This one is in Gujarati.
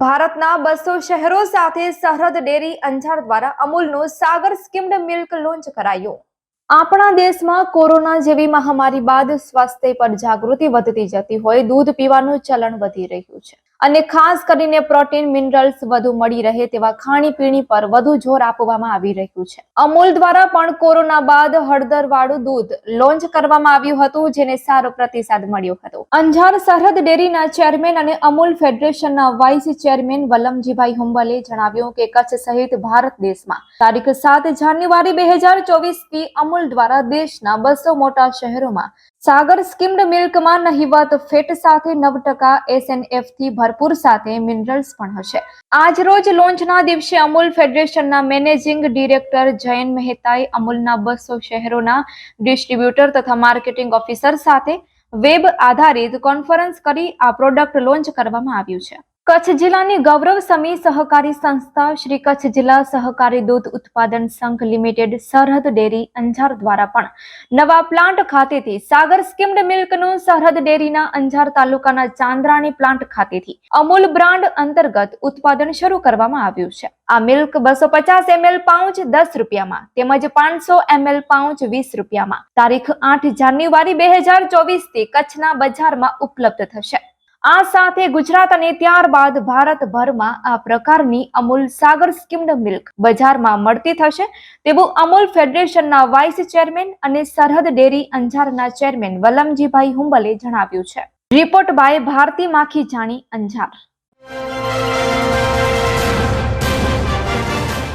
ભારતના બસો શહેરો સાથે સરહદ ડેરી અંજાર દ્વારા અમૂલનું સાગર સ્કિમ્ડ મિલ્ક લોન્ચ કરાયું. આપણા દેશમાં કોરોના જેવી મહામારી બાદ સ્વાસ્થ્ય પર જાગૃતિ વધતી જતી હોય, દૂધ પીવાનું ચલણ વધી રહ્યું છે. અને ખાસ કરીને પ્રોટીન, મિનરલ્સ વધુ મળી રહે તેવા ખાણીપીણી પર વધુ જોર આપવામાં આવી રહ્યું છે. અમૂલ દ્વારા પણ કોરોના બાદ હળદર વાળું દૂધ લોન્ચ કરવામાં આવ્યું હતું, જેને સારો પ્રતિસાદ મળ્યો હતો. અંજાર સરહદ ડેરીના ચેરમેન અને અમૂલ ફેડરેશનના વાઇસ ચેરમેન વલમજીભાઈ હુંબલે જણાવ્યું કે કચ્છ સહિત ભારત દેશમાં તારીખ સાત જાન્યુઆરી બે હજાર ચોવીસથી અમૂલ દ્વારા દેશના બસો મોટા શહેરોમાં સાગર સ્કિમ્ડ મિલ્કમાં નહિવત ફેટ સાથે નવ ટકા એસએનએફથી ભરપૂર સાથે મિનરલ્સ પણ હશે. આજ રોજ લોન્ચના દિવસે અમૂલ ફેડરેશનના મેનેજિંગ ડિરેક્ટર જયન મહેતાએ અમૂલના બસો શહેરોના ડિસ્ટ્રીબ્યુટર તથા માર્કેટિંગ ઓફિસર સાથે વેબ આધારિત કોન્ફરન્સ કરી આ પ્રોડક્ટ લોન્ચ કરવામાં આવ્યું છે. કચ્છ જિલ્લાની ગૌરવ સમી સહકારી સંસ્થા શ્રી કચ્છ જિલ્લા સહકારી દૂધ ઉત્પાદન સંઘ લિમિટેડ સરહદ ડેરી અંજાર દ્વારા પણ નવા પ્લાન્ટ ખાતેથી સાગર સ્કિમ્ડ મિલ્કનું સરહદ ડેરીના અંજાર તાલુકાના ચાંદ્રાણી પ્લાન્ટ ખાતેથી અમૂલ બ્રાન્ડ અંતર્ગત ઉત્પાદન શરૂ કરવામાં આવ્યું છે. આ મિલ્ક બસો પચાસ એમએલ પાઉચ દસ રૂપિયામાં તેમજ પાંચસો એમએલ પાઉચ વીસ રૂપિયામાં. તારીખ આઠ જાન્યુઆરી બે હજાર ચોવીસથી કચ્છના બજારમાં ઉપલબ્ધ થશે. આ સાથે ગુજરાત અને ત્યારબાદ ભારતભરમાં આ પ્રકારની અમૂલ સાગર સ્કિમ્ડ મિલ્ક બજારમાં મળતી થશે. તેવું અમૂલ ફેડરેશનના વાઇસ ચેરમેન અને સરહદ ડેરી અંજારના ચેરમેન વલમજીભાઈ હુંબલે જણાવ્યું છે. રિપોર્ટ બાય ભારતી માખી જાણી અંજાર.